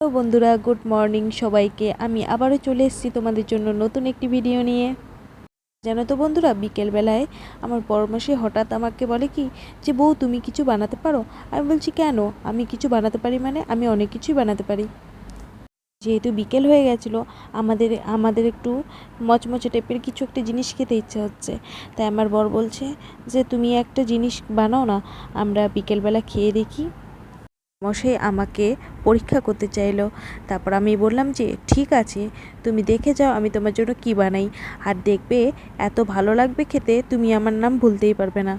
তো বন্ধুরা, good morning সবাইকে। আমি আবারও চলে এসেছি তোমাদের জন্য নতুন একটি ভিডিও নিয়ে। জানো তো বন্ধুরা, বিকেলবেলায় আমার পরমাসে হঠাৎ আমাকে বলে কি, যে বউ, তুমি কিছু বানাতে পারো? আমি বলছি, কেন? আমি কিছু বানাতে পারি মানে? আমি অনেক কিছুই বানাতে পারি। যেহেতু বিকেল হয়ে গেছিল, আমাদের আমাদের একটু মচমচে টাইপের কিছু একটা জিনিস খেতে ইচ্ছে হচ্ছে। তাই আমার বর বলছে যে, তুমি একটা জিনিস বানাও না, আমরা বিকেলবেলা খেয়ে দেখি। মশাই আমাকে পরীক্ষা করতে চাইলো। তারপর আমি বললাম যে, ঠিক আছে, তুমি দেখে যাও আমি তোমার জন্য কি বানাই। আর দেখবে, এত ভালো লাগবে খেতে, তুমি আমার নাম ভুলতেই পারবে না।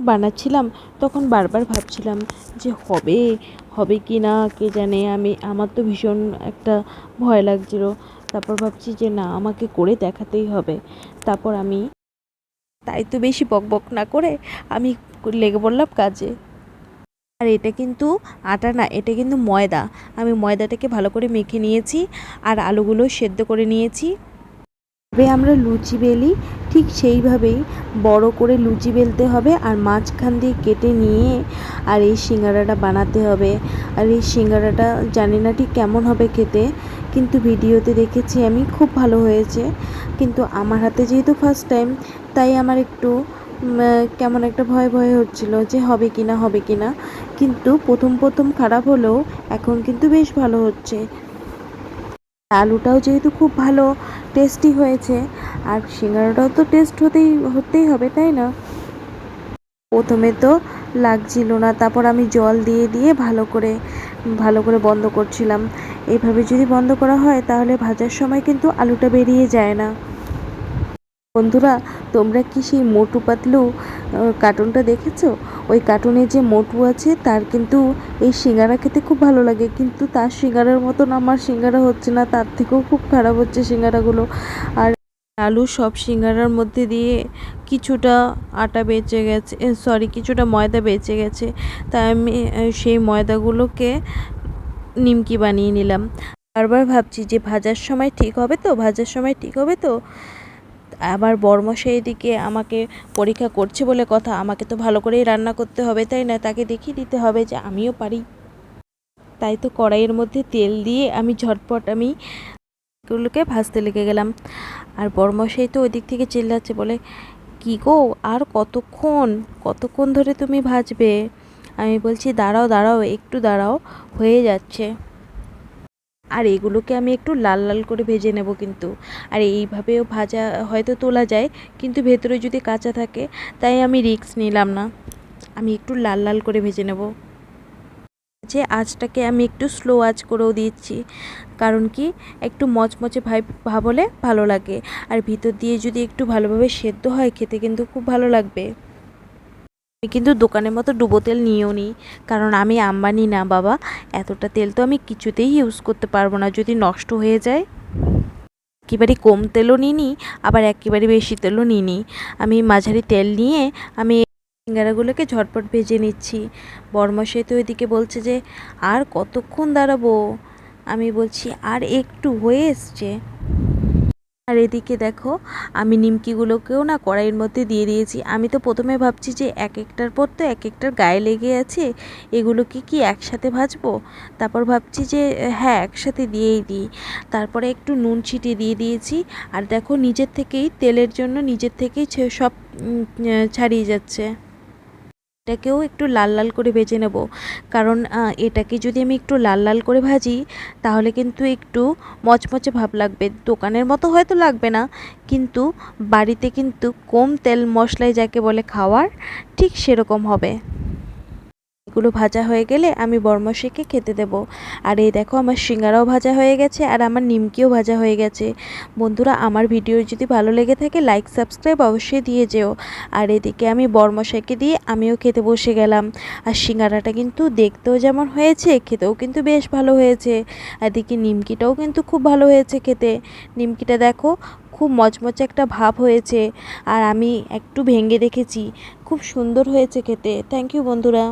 বানাচ্ছিলাম, তখন বারবার ভাবছিলাম যে, হবে হবে কি না, কে জানে, আমি, আমার তো ভীষণ একটা ভয় লাগছিল। তারপর ভাবছি যে, না, আমাকে করে দেখাতেই হবে। তারপর আমি, তাই তো বেশি বকবক না করে আমি লেগে পড়লাম কাজে। আর এটা কিন্তু আটা না, এটা কিন্তু ময়দা। আমি ময়দাটাকে ভালো করে মেখে নিয়েছি আর আলুগুলো সেদ্ধ করে নিয়েছি। তবে আমরা লুচি বেলি ঠিক সেইভাবেই বড় করে লুচি বেলতে হবে আর মাঝখান দিয়ে কেটে নিয়ে আর এই সিঙ্গারাটা বানাতে হবে। আর এই সিঙ্গারাটা জানি না ঠিক কেমন হবে খেতে, কিন্তু ভিডিওতে দেখেছি আমি, খুব ভালো হয়েছে। কিন্তু আমার হাতে যেহেতু ফার্স্ট টাইম তাই আমার একটু কেমন একটা ভয় ভয় হচ্ছিল যে হবে কি না হবে কি না কিন্তু প্রথম প্রথম খারাপ হলেও এখন কিন্তু বেশ ভালো হচ্ছে। আলুটাও যেহেতু খুব ভালো টেস্টি হয়েছে, আর সিঙ্গারাটাও তো টেস্ট হতেই হতেই হবে, তাই না? প্রথমে তো লাগছিল না, তারপর আমি জল দিয়ে দিয়ে ভালো করে ভালো করে বন্ধ করছিলাম। এইভাবে যদি বন্ধ করা হয়, তাহলে ভাজার সময় কিন্তু আলুটা বেরিয়ে যায় না। বন্ধুরা তোমরা কি সেই মোটু পাতলু কার্টুনটা দেখেছ? ওই কার্টুনে যে মোটু আছে, তার কিন্তু এই সিঙ্গারা খেতে খুব ভালো লাগে, কিন্তু তার সিঙ্গারার মতন আমার সিঙ্গারা হচ্ছে না, তার থেকেও খুব খারাপ হচ্ছে সিঙ্গারাগুলো। আর আলু সব সিঙ্গারার মধ্যে দিয়ে কিছুটা আটা বেঁচে গেছে সরি কিছুটা ময়দা বেঁচে গেছে, তাই আমি সেই ময়দাগুলোকে নিমকি বানিয়ে নিলাম। বারবার ভাবছি যে ভাজার সময় ঠিক হবে তো? ভাজার সময় ঠিক হবে তো? আবার বর্মশাই এদিকে আমাকে পরীক্ষা করছে বলে কথা, আমাকে তো ভালো করেই রান্না করতে হবে, তাই না? তাকে দেখিয়ে দিতে হবে যে আমিও পারি। তাই তো কড়াইয়ের মধ্যে তেল দিয়ে আমি ঝটপট আমি এগুলোকে ভাজতে লেগে গেলাম। আর বর্মশাই তো ওই দিক থেকে চিল্লাচ্ছে, বলে, কি গো, আর কতক্ষণ? কতক্ষণ ধরে তুমি ভাজবে? আমি বলছি, দাঁড়াও দাঁড়াও, একটু দাঁড়াও, হয়ে যাচ্ছে। আর এগুলোকে আমি একটু লাল লাল করে ভেজে নেব কিন্তু। আর এইভাবেও ভাজা হয়তো তোলা যায়, কিন্তু ভেতরে যদি কাঁচা থাকে, তাই আমি রিক্স নিলাম না। আমি একটু লাল লাল করে ভেজে নেব। যে আঁচটাকে আমি একটু স্লো আঁচ করেও দিচ্ছি, কারণ কি, একটু মচমচে ভাই ভাবলে ভালো লাগে। আর ভিতর দিয়ে যদি একটু ভালোভাবে সেদ্ধ হয়, খেতে কিন্তু খুব ভালো লাগবে। আমি কিন্তু দোকানের মতো ডুবো তেল নিয়েও নিই। কারণ আমি আম্বানি না, বাবা। এতটা তেল তো আমি কিছুতেই ইউজ করতে পারব না, যদি নষ্ট হয়ে যায়। একেবারে কম তেলও নিই আবার একেবারে বেশি তেলও নিই আমি মাঝারি তেল নিয়ে আমি সিঙ্গারাগুলোকে ঝটপট ভেজে নিচ্ছি। বর্মশাই তো ওইদিকে বলছে যে, আর কতক্ষণ দাঁড়াবো? আমি বলছি, আর একটু হয়ে এসছে। আর এদিকে দেখো, আমি নিমকিগুলোকেও না কড়াইয়ের মধ্যে দিয়ে দিয়েছি। আমি তো প্রথমে ভাবছি যে এক একটার পর তো এক একটার গায়ে লেগে আছে, এগুলোকে কি একসাথে ভাজবো? তারপর ভাবছি যে হ্যাঁ একসাথে দিয়েই দিই। তারপরে একটু নুন ছিটিয়ে দিয়ে দিয়েছি। আর দেখো, নিজের থেকেই, তেলের জন্য নিজের থেকেই সব ছাড়িয়ে যাচ্ছে। এটাকেও একটু লাল লাল করে ভেজে নেব। কারণ এটাকে যদি আমি একটু লাল লাল করে ভাজি, তাহলে কিন্তু একটু মচমচে ভাব লাগবে। দোকানের মতো হয়তো লাগবে না, কিন্তু বাড়িতে কিন্তু কম তেল মশলায় যাকে বলে খাওয়ার, ঠিক সেরকম হবে। এগুলো ভাজা হয়ে গেলে আমি বর্মশিকে খেতে দেব। আর এই দেখো আমার সিঙ্গারাও ভাজা হয়ে গেছে আর আমার নিমকিও ভাজা হয়ে গেছে। বন্ধুরা, আমার ভিডিও যদি ভালো লেগে থাকে লাইক সাবস্ক্রাইব অবশ্যই দিয়ে যেও। আর এদিকে আমি বর্মশাইকে দিয়ে আমিও খেতে বসে গেলাম। আর সিঙ্গারাটা কিন্তু দেখতেও যেমন হয়েছে, খেতেও কিন্তু বেশ ভালো হয়েছে। এদিকে নিমকিটাও কিন্তু খুব ভালো হয়েছে খেতে। নিমকিটা দেখো, খুব মচমচে একটা ভাব হয়েছে। আর আমি একটু ভেঙে দেখেছি, খুব সুন্দর হয়েছে খেতে। থ্যাংক ইউ বন্ধুরা।